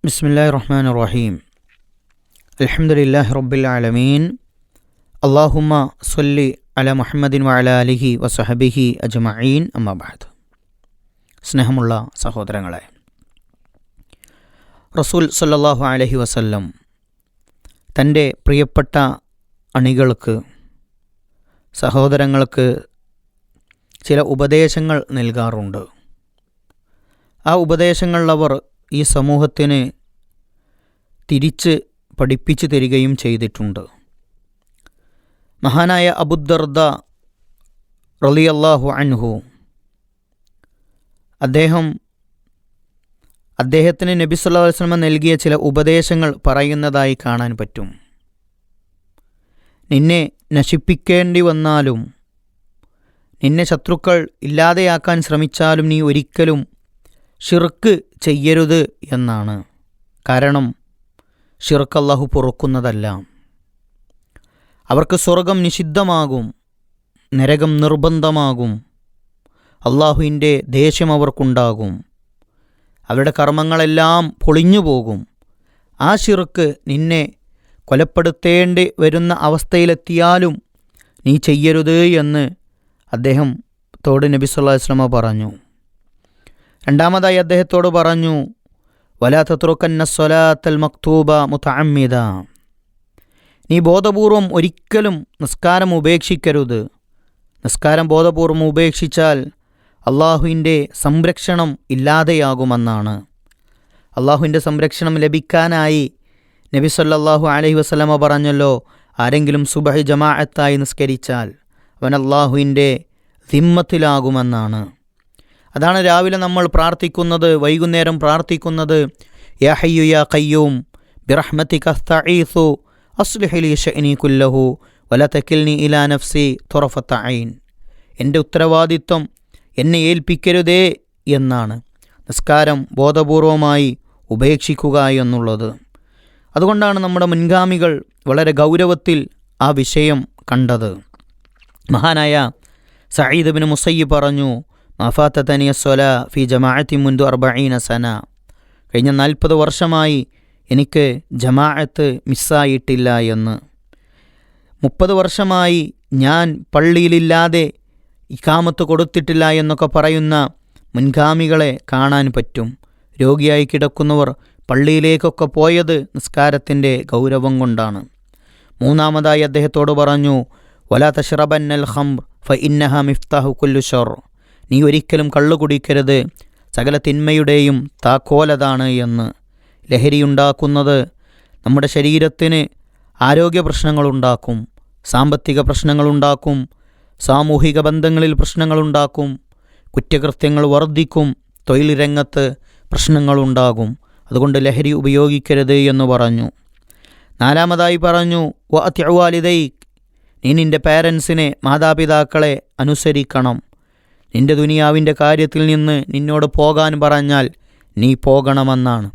بسم الله الرحمن الرحيم الحمد لله رب العالمين اللهم صل على محمد وعلى آله وصحبه أجمعين أما بعد സ്നേഹമുള്ള സഹോദരങ്ങളെ റസൂൽ സല്ലല്ലാഹു അലൈഹി വസല്ലം തൻ്റെ പ്രിയപ്പെട്ട അണികൾക്ക് സഹോദരങ്ങൾക്ക് ചില ഉപദേശങ്ങൾ നൽകാറുണ്ട് ആ ഉപദേശങ്ങൾ അവർ ഈ സമൂഹത്തിന് തിരിച്ച് പഠിപ്പിച്ചു തരികയും ചെയ്തിട്ടുണ്ട്. മഹാനായ അബുദർദ റളിയല്ലാഹു അൻഹു അദ്ദേഹം അദ്ദേഹത്തിന് നബി സല്ലല്ലാഹു അലൈഹി വസല്ലമ നൽകിയ ചില ഉപദേശങ്ങൾ പറയുന്നതായി കാണാൻ പറ്റും. നിന്നെ നശിപ്പിക്കേണ്ടി വന്നാലും നിന്നെ ശത്രുക്കൾ ഇല്ലാതെയാക്കാൻ ശ്രമിച്ചാലും നീ ഒരിക്കലും ഷിർക്ക് ചെയ്യരുത് എന്നാണ്. കാരണം ഷിർക്ക് അള്ളാഹു പൊറുക്കുന്നതല്ല. അവർക്ക് സ്വർഗം നിഷിദ്ധമാകും നരകം നിർബന്ധമാകും അള്ളാഹുവിന്റെ ദേഷ്യം അവർക്കുണ്ടാകും അവരുടെ കർമ്മങ്ങളെല്ലാം പൊളിഞ്ഞു പോകും ആ ഷിർക്ക് നിന്നെ കൊലപ്പെടുത്തേണ്ടി വരുന്ന അവസ്ഥയിലെത്തിയാലും നീ ചെയ്യരുത് എന്ന് അദ്ദേഹം തോട് നബി വസല്ലമ പറഞ്ഞു. രണ്ടാമതായി അദ്ദേഹത്തോട് പറഞ്ഞു വലാ തത്രുക്കന്ന സ്വലാത്തൽ മക്തൂബ മുത്തഅമ്മിദ നീ ബോധപൂർവം ഒരിക്കലും നിസ്കാരം ഉപേക്ഷിക്കരുത്. നിസ്കാരം ബോധപൂർവം ഉപേക്ഷിച്ചാൽ അള്ളാഹുവിന്റെ സംരക്ഷണം ഇല്ലാതെയാകുമെന്നാണ്. അള്ളാഹുവിന്റെ സംരക്ഷണം ലഭിക്കാനായി നബി സല്ലാഹു അലഹി വസ്ലമ പറഞ്ഞല്ലോ ആരെങ്കിലും സുബഹി ജമാഅത്തായി നിസ്കരിച്ചാൽ അവൻ അള്ളാഹുവിന്റെ ദിമ്മത്തിലാകുമെന്നാണ് അതാണ് രാവിലെ നമ്മൾ പ്രാർത്ഥിക്കുന്നത് വൈകുന്നേരം പ്രാർത്ഥിക്കുന്നത്. യഹയ്യു യാ കയ്യൂം ബിറഹ്മത്തി കസ്തഈസു അസ്ലിഹ് ലി ഷഅനി കുല്ലഹു വലതക്കിൽനി ഇലാ നഫ്സി തുറഫത്ത ഐൻ എന്റെ ഉത്തരവാദിത്വം എന്നെ ഏൽപ്പിക്കരുതേ എന്നാണ്. നിസ്കാരം ബോധപൂർവമായി ഉപേക്ഷിക്കുക എന്നുള്ളത്. അതുകൊണ്ടാണ് നമ്മുടെ മുൻഗാമികൾ വളരെ ഗൗരവത്തിൽ ആ വിഷയം കണ്ടത്. മഹാനായ സയ്യിദ് ബിൻ മുസയ്യി പറഞ്ഞു മഫാത്ത തനിയ സ്വല ഫി ജമാഅത്തി മുൻതു അർബീന സന. കഴിഞ്ഞ നാൽപ്പത് വർഷമായി എനിക്ക് ജമാഅത്ത് മിസ്സായിട്ടില്ല എന്ന്. മുപ്പത് വർഷമായി ഞാൻ പള്ളിയിലില്ലാതെ ഇക്കാമത്ത് കൊടുത്തിട്ടില്ല എന്നൊക്കെ പറയുന്ന മുൻഗാമികളെ കാണാൻ പറ്റും. രോഗിയായി കിടക്കുന്നവർ പള്ളിയിലേക്കൊക്കെ പോയത് നിസ്കാരത്തിന്റെ ഗൗരവം കൊണ്ടാണ്. മൂന്നാമതായി അദ്ദേഹത്തോട് പറഞ്ഞു വലാ തഷ്റബന്നൽ ഹംർ ഫ ഇന്നഹ മിഫ്താഹു കുല്ലു നീ ഒരിക്കലും കള്ളു കുടിക്കരുത്. സകല തിന്മയുടെയും താക്കോലതാണ് എന്ന്. ലഹരിയുണ്ടാക്കുന്നത് നമ്മുടെ ശരീരത്തിന് ആരോഗ്യ പ്രശ്നങ്ങളുണ്ടാക്കും സാമ്പത്തിക പ്രശ്നങ്ങളുണ്ടാക്കും സാമൂഹിക ബന്ധങ്ങളിൽ പ്രശ്നങ്ങളുണ്ടാക്കും കുറ്റകൃത്യങ്ങൾ വർദ്ധിക്കും തൊഴിൽ രംഗത്ത് പ്രശ്നങ്ങളുണ്ടാകും. അതുകൊണ്ട് ലഹരി ഉപയോഗിക്കരുത് എന്ന് പറഞ്ഞു. നാലാമതായി പറഞ്ഞു വ അത്യവാലിതൈ നീ നിന്റെ പേരൻസിനെ മാതാപിതാക്കളെ അനുസരിക്കണം. നിന്റെ ദുനിയാവിന്റെ കാര്യത്തിൽ നിന്ന് നിന്നോട് പോകാൻ പറഞ്ഞാൽ നീ പോകണമെന്നാണ്.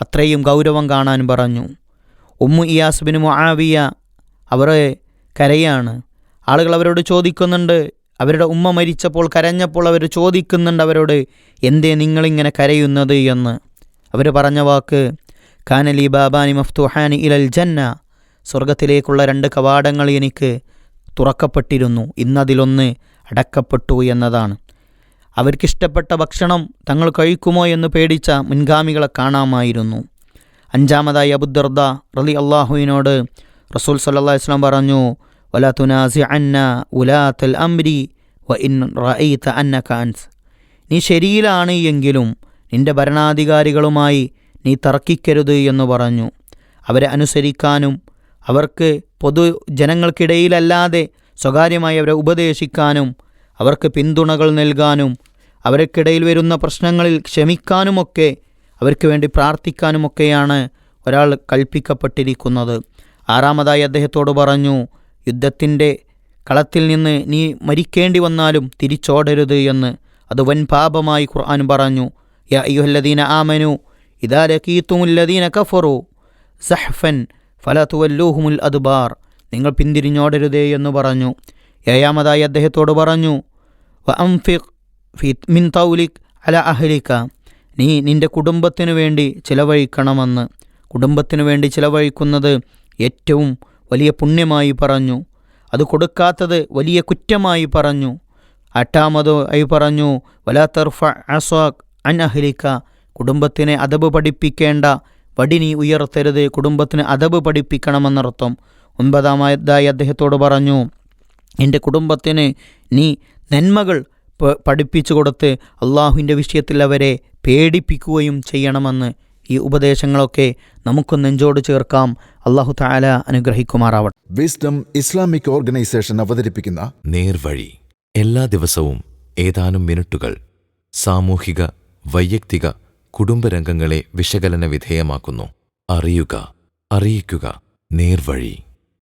അത്രയും ഗൗരവം കാണാൻ പറഞ്ഞു. ഉമ്മു ഇയാസ്ബിന് മുആവിയ അവരെ കരയാണ്. ആളുകൾ അവരോട് ചോദിക്കുന്നുണ്ട്. അവരുടെ ഉമ്മ മരിച്ചപ്പോൾ കരഞ്ഞപ്പോൾ അവർ ചോദിക്കുന്നുണ്ട് അവരോട് എന്തേ നിങ്ങളിങ്ങനെ കരയുന്നത്? എന്ന്. അവർ പറഞ്ഞ വാക്ക് കാനലി ബാബാനി മഫ്തുഹാനി ഇലൽ ജന്ന. സ്വർഗത്തിലേക്കുള്ള രണ്ട് കവാടങ്ങൾ എനിക്ക് തുറക്കപ്പെട്ടിരുന്നു. ഇന്നതിലൊന്ന് അടക്കപ്പെട്ടു എന്നതാണ്. അവർക്കിഷ്ടപ്പെട്ട ഭക്ഷണം തങ്ങൾ കഴിക്കുമോ എന്ന് പേടിച്ച മുൻഗാമികളെ കാണാമായിരുന്നു. അഞ്ചാമതായി അബുദർദ റലി അള്ളാഹുവിനോട് റസൂൽ സല്ലാ വസ്ലാം പറഞ്ഞു വലാ തുനാസി അംരി വ ഇൻ അന്ന കാൻസ് നീ ശരിയിലാണ് എങ്കിലും നിന്റെ ഭരണാധികാരികളുമായി നീ തർക്കിക്കരുത് എന്ന് പറഞ്ഞു. അവരെ അനുസരിക്കാനും അവർക്ക് പൊതു ജനങ്ങൾക്കിടയിലല്ലാതെ സ്വകാര്യമായി അവരെ ഉപദേശിക്കാനും അവർക്ക് പിന്തുണകൾ നൽകാനും അവർക്കിടയിൽ വരുന്ന പ്രശ്നങ്ങളിൽ ക്ഷമിക്കാനുമൊക്കെ അവർക്ക് വേണ്ടി പ്രാർത്ഥിക്കാനുമൊക്കെയാണ് ഒരാൾ കൽപ്പിക്കപ്പെട്ടിരിക്കുന്നത്. ആറാമതായി അദ്ദേഹത്തോട് പറഞ്ഞു യുദ്ധത്തിന്റെ കളത്തിൽ നിന്ന് നീ മരിക്കേണ്ടി വന്നാലും തിരിച്ചോടരുത് എന്ന് അത് വൻ പാപമായി ഖുർആൻ പറഞ്ഞു. യ അയ്യുഹല്ലദീന ആമനു ഇദാ ലക്കീത്തുമുല്ലദീന കഫറു സഹ്ഫൻ ഫലതുവല്ലൂഹുമുൽ അദ്ബാർ. നിങ്ങൾ പിന്തിരിഞ്ഞോടരുതേ എന്ന് പറഞ്ഞു. ഏഴാമതായി അദ്ദേഹത്തോട് പറഞ്ഞു വ അംഫിഖ് മിൻ തൗലിക് അല അഹ്ലിക്ക നീ നിന്റെ കുടുംബത്തിനു വേണ്ടി ചിലവഴിക്കണമെന്ന്. കുടുംബത്തിനു വേണ്ടി ചിലവഴിക്കുന്നത് ഏറ്റവും വലിയ പുണ്യമായി പറഞ്ഞു. അത് കൊടുക്കാത്തത് വലിയ കുറ്റമായി പറഞ്ഞു. എട്ടാമത് ആയി പറഞ്ഞു വലാ തർഫ അസ്വാഖ് അൻ അഹ്ലിക്ക കുടുംബത്തിനെ അതബ് പഠിപ്പിക്കേണ്ട വടി നീ ഉയർത്തരുത്. കുടുംബത്തിന് അതബ് പഠിപ്പിക്കണമെന്നർത്ഥം. ഒൻപതാമതായി അദ്ദേഹത്തോട് പറഞ്ഞു എന്റെ കുടുംബത്തിന് നീ നന്മകൾ പഠിപ്പിച്ചു കൊടുത്ത് അള്ളാഹുവിന്റെ വിഷയത്തിൽ അവരെ പേടിപ്പിക്കുകയും ചെയ്യണമെന്ന് ഈ ഉപദേശങ്ങളൊക്കെ നമുക്ക് നെഞ്ചോട് ചേർക്കാം. അള്ളാഹു താല അനുഗ്രഹിക്കുമാറാവട്ടെ. വിസ്ഡം ഇസ്ലാമിക് ഓർഗനൈസേഷൻ അവതരിപ്പിക്കുന്ന നേർവഴി. എല്ലാ ദിവസവും ഏതാനും മിനിറ്റുകൾ സാമൂഹിക വൈയക്തിക കുടുംബരംഗങ്ങളെ വിശകലന വിധേയമാക്കുന്നു. അറിയുക അറിയിക്കുക. നേർവഴി.